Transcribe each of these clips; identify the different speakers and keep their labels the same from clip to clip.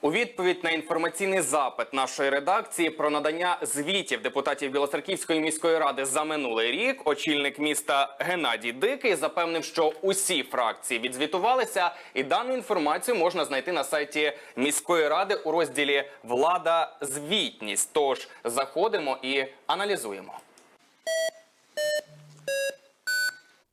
Speaker 1: У відповідь на інформаційний запит нашої редакції про надання звітів депутатів Білоцерківської міської ради за минулий рік, очільник міста Геннадій Дикий запевнив, що усі фракції відзвітувалися, і дану інформацію можна знайти на сайті міської ради у розділі Влада звітність. Тож заходимо і аналізуємо.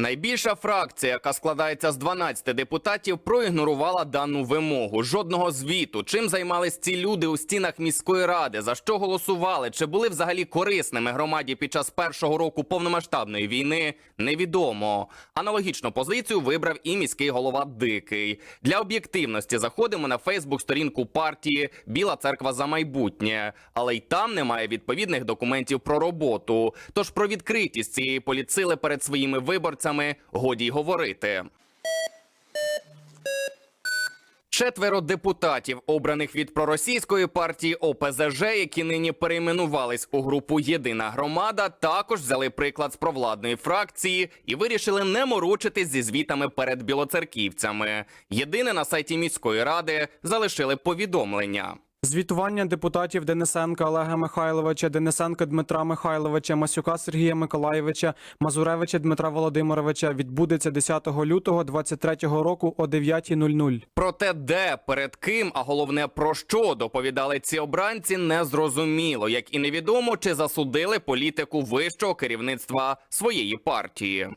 Speaker 1: Найбільша фракція, яка складається з 12 депутатів, проігнорувала дану вимогу. Жодного звіту. Чим займались ці люди у стінах міської ради? За що голосували? Чи були взагалі корисними громаді під час першого року повномасштабної війни? Невідомо. Аналогічну позицію вибрав і міський голова Дикий. Для об'єктивності заходимо на Фейсбук-сторінку партії Біла церква за майбутнє, але й там немає відповідних документів про роботу. Тож про відкритість цієї поліцили перед своїми виборцями годі й говорити. Четверо депутатів, обраних від проросійської партії ОПЗЖ, які нині перейменувались у групу Єдина громада, також взяли приклад з провладної фракції і вирішили не морочитись зі звітами перед білоцерківцями. Єдине на сайті міської ради залишили повідомлення.
Speaker 2: Звітування депутатів Денисенка Олега Михайловича, Денисенка Дмитра Михайловича, Масюка Сергія Миколаєвича, Мазуревича Дмитра Володимировича відбудеться 10 лютого 2023 року о 9.00.
Speaker 1: Проте де, перед ким, а головне про що доповідали ці обранці, не зрозуміло, як і невідомо, чи засудили політику вищого керівництва своєї партії.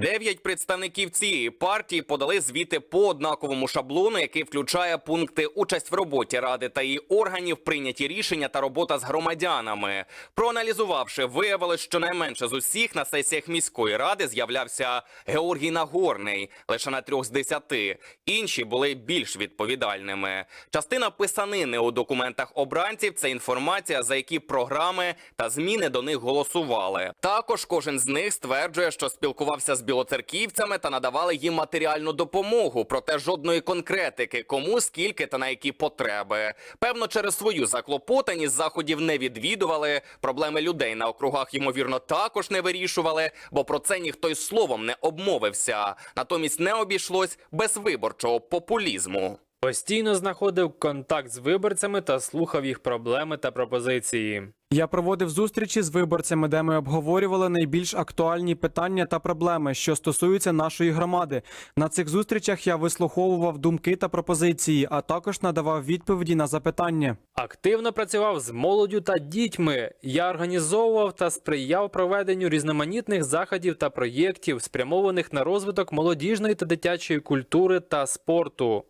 Speaker 1: Дев'ять представників цієї партії подали звіти по однаковому шаблону, який включає пункти участь в роботі ради та її органів, прийняті рішення та робота з громадянами. Проаналізувавши, виявилось, що найменше з усіх на сесіях міської ради з'являвся Георгій Нагорний лише на трьох з десяти. Інші були більш відповідальними. Частина писанини у документах обранців це інформація, за які програми та зміни до них голосували. Також кожен з них стверджує, що спілкувався з білоцерківцями та надавали їм матеріальну допомогу. Проте жодної конкретики, кому, скільки та на які потреби. Певно, через свою заклопотаність заходів не відвідували. Проблеми людей на округах ймовірно також не вирішували, бо про це ніхто й словом не обмовився. Натомість не обійшлось без виборчого популізму.
Speaker 3: Постійно знаходив контакт з виборцями та слухав їх проблеми та пропозиції.
Speaker 2: Я проводив зустрічі з виборцями, де ми обговорювали найбільш актуальні питання та проблеми, що стосуються нашої громади. На цих зустрічах я вислуховував думки та пропозиції, а також надавав відповіді на запитання.
Speaker 3: Активно працював з молоддю та дітьми. Я організовував та сприяв проведенню різноманітних заходів та проєктів, спрямованих на розвиток молодіжної та дитячої культури та спорту.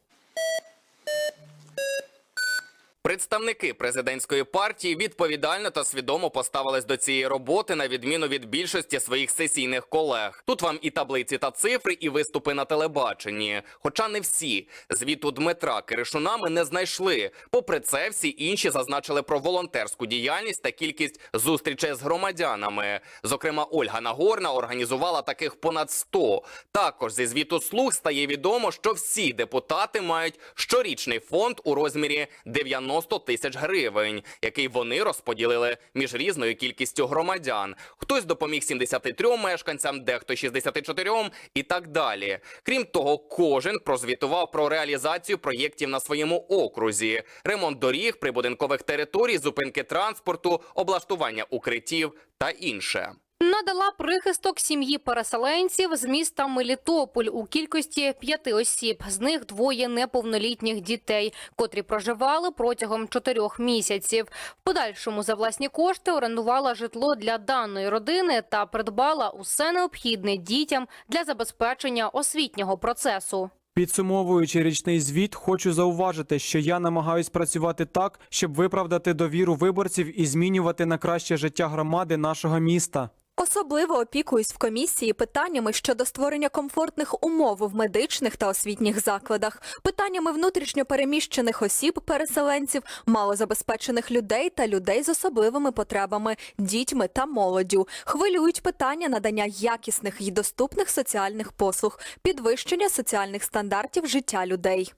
Speaker 1: Представники президентської партії відповідально та свідомо поставились до цієї роботи на відміну від більшості своїх сесійних колег. Тут вам і таблиці та цифри, і виступи на телебаченні. Хоча не всі звіту Дмитра Киришуна ми не знайшли. Попри це, всі інші зазначили про волонтерську діяльність та кількість зустрічей з громадянами. Зокрема, Ольга Нагорна організувала таких понад 100. Також зі звіту слуг стає відомо, що всі депутати мають щорічний фонд у розмірі 90 тисяч гривень, який вони розподілили між різною кількістю громадян. Хтось допоміг 73 мешканцям, дехто 64 і так далі. Крім того, кожен прозвітував про реалізацію проєктів на своєму окрузі: ремонт доріг, прибудинкових територій, зупинки транспорту, облаштування укриттів та інше.
Speaker 4: Надала прихисток сім'ї переселенців з міста Мелітополь у кількості п'яти осіб. З них двоє неповнолітніх дітей, котрі проживали протягом чотирьох місяців. В подальшому за власні кошти орендувала житло для даної родини та придбала усе необхідне дітям для забезпечення освітнього процесу.
Speaker 2: Підсумовуючи річний звіт, хочу зауважити, що я намагаюсь працювати так, щоб виправдати довіру виборців і змінювати на краще життя громади нашого міста.
Speaker 5: Особливо опікуюсь в комісії питаннями щодо створення комфортних умов в медичних та освітніх закладах, питаннями внутрішньо переміщених осіб, переселенців, малозабезпечених людей та людей з особливими потребами, дітьми та молоддю. Хвилюють питання надання якісних і доступних соціальних послуг, підвищення соціальних стандартів життя людей.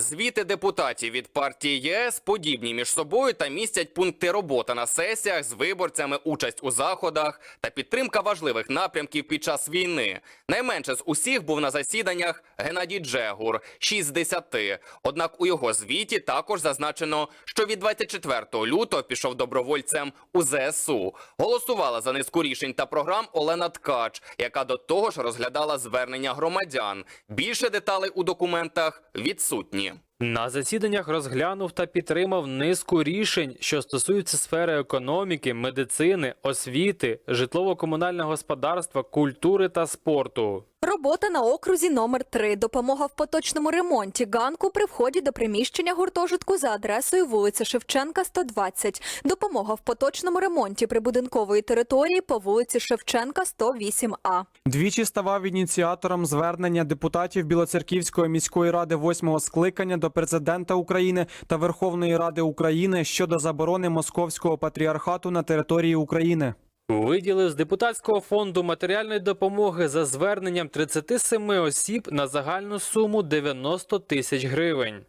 Speaker 1: Звіти депутатів від партії ЄС подібні між собою та містять пункти роботи на сесіях з виборцями, участь у заходах та підтримка важливих напрямків під час війни. Найменше з усіх був на засіданнях Геннадій Джегур 6 з 10. Однак у його звіті також зазначено, що від 24 лютого пішов добровольцем у ЗСУ. Голосувала за низку рішень та програм Олена Ткач, яка до того ж розглядала звернення громадян. Більше деталей у документах відсутні.
Speaker 3: На засіданнях розглянув та підтримав низку рішень, що стосуються сфери економіки, медицини, освіти, житлово-комунального господарства, культури та спорту.
Speaker 5: Робота на окрузі номер 3 Допомога в поточному ремонті ганку при вході до приміщення гуртожитку за адресою вулиця Шевченка, 120. Допомога в поточному ремонті прибудинкової території по вулиці Шевченка, 108А.
Speaker 2: Двічі ставав ініціатором звернення депутатів Білоцерківської міської ради восьмого скликання до президента України та Верховної Ради України щодо заборони московського патріархату на території України.
Speaker 3: Виділив з депутатського фонду матеріальної допомоги за зверненням 37 осіб на загальну суму 90 тисяч гривень.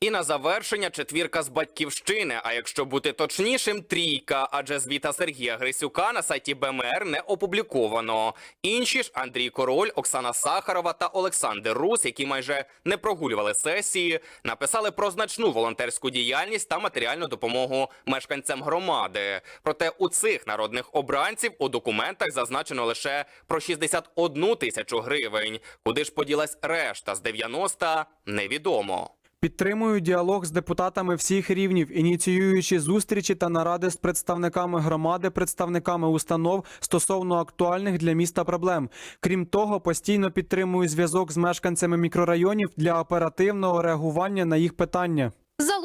Speaker 1: І на завершення четвірка з батьківщини. А якщо бути точнішим, трійка, адже звіта Сергія Грисюка на сайті БМР не опубліковано. Інші ж Андрій Король, Оксана Сахарова та Олександр Рус, які майже не прогулювали сесії, написали про значну волонтерську діяльність та матеріальну допомогу мешканцям громади. Проте у цих народних обранців у документах зазначено лише про 61 тисячу гривень. Куди ж поділась решта з 90 – невідомо.
Speaker 2: Підтримую діалог з депутатами всіх рівнів, ініціюючи зустрічі та наради з представниками громади, представниками установ стосовно актуальних для міста проблем. Крім того, постійно підтримую зв'язок з мешканцями мікрорайонів для оперативного реагування на їх питання.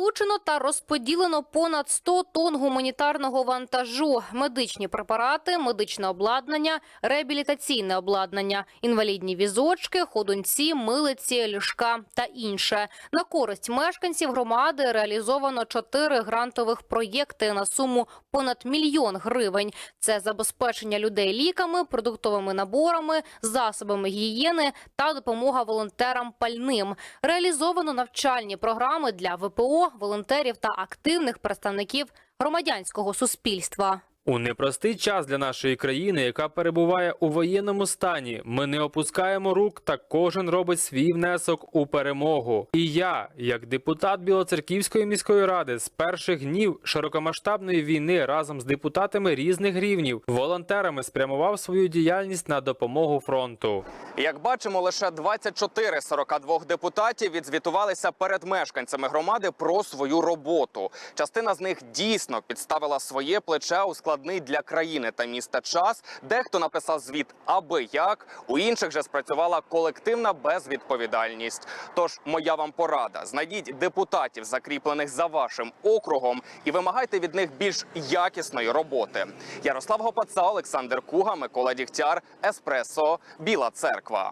Speaker 4: Залучено та розподілено понад 100 тонн гуманітарного вантажу, медичні препарати, медичне обладнання, реабілітаційне обладнання, інвалідні візочки, ходунці, милиці, ліжка та інше. На користь мешканців громади реалізовано чотири грантових проєкти на суму понад мільйон гривень. Це забезпечення людей ліками, продуктовими наборами, засобами гігієни та допомога волонтерам пальним. Реалізовано навчальні програми для ВПО, волонтерів та активних представників громадянського суспільства.
Speaker 3: У непростий час для нашої країни, яка перебуває у воєнному стані, ми не опускаємо рук та кожен робить свій внесок у перемогу. І я, як депутат Білоцерківської міської ради, з перших днів широкомасштабної війни разом з депутатами різних рівнів, волонтерами спрямував свою діяльність на допомогу фронту.
Speaker 1: Як бачимо, лише 24 з 42 депутатів відзвітувалися перед мешканцями громади про свою роботу. Частина з них дійсно підставила своє плече у складний для країни та міста час. Дехто написав звіт аби як, у інших же спрацювала колективна безвідповідальність. Тож моя вам порада: знайдіть депутатів, закріплених за вашим округом, і вимагайте від них більш якісної роботи. Ярослав Гопаца, Олександр Куга, Микола Дігтяр, Еспресо, Біла Церква.